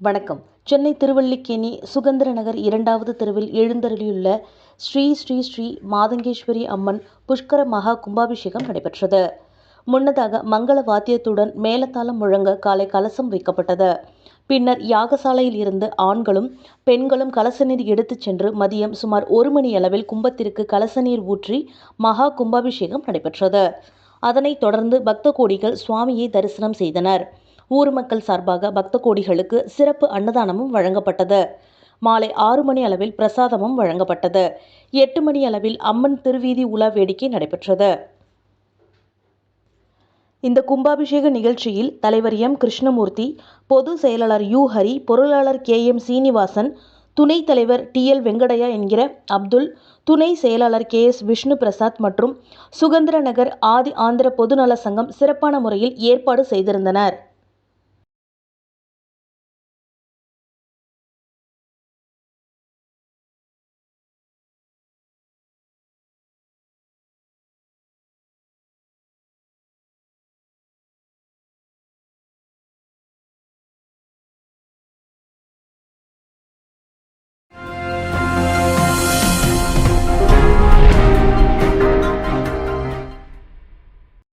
வணக்கம். சென்னை திருவல்லிக்கேணி சுகந்திர நகர் இரண்டாவது தெருவில் எழுந்தருளியுள்ள ஸ்ரீ ஸ்ரீ ஸ்ரீ மாதங்கேஸ்வரி அம்மன் புஷ்கர மகா கும்பாபிஷேகம் நடைபெற்றது. முன்னதாக மங்கள வாத்தியத்துடன் மேலத்தாளம் முழங்க காலை கலசம் வைக்கப்பட்டது. பின்னர் யாகசாலையில் இருந்து ஆண்களும் பெண்களும் கலச நீர் எடுத்துச் சென்று மதியம் சுமார் ஒரு மணி அளவில் கும்பத்திற்கு கலச நீர் ஊற்றி மகா கும்பாபிஷேகம் நடைபெற்றது. அதனைத் தொடர்ந்து பக்த கோடிகள் சுவாமியை தரிசனம் செய்தனர். ஊர் மக்கள் சார்பாக பக்த கோடிகளுக்கு சிறப்பு அன்னதானமும் வழங்கப்பட்டது. மாலை ஆறு மணி அளவில் பிரசாதமும் வழங்கப்பட்டது. எட்டு மணி அளவில் அம்மன் திருவீதி உலா வேடிக்கை நடைபெற்றது. இந்த கும்பாபிஷேக நிகழ்ச்சியில் தலைவர் எம். கிருஷ்ணமூர்த்தி பொது செயலாளர் யு. ஹரி பொருளாளர் கே. எம். சீனிவாசன் துணைத் தலைவர் டி. எல். வெங்கடையா என்கிற அப்துல் துணை செயலாளர் கே. எஸ். விஷ்ணு பிரசாத் மற்றும் சுகந்திரநகர் ஆதி ஆந்திர பொதுநல சங்கம் சிறப்பான முறையில் ஏற்பாடு செய்திருந்தனர்.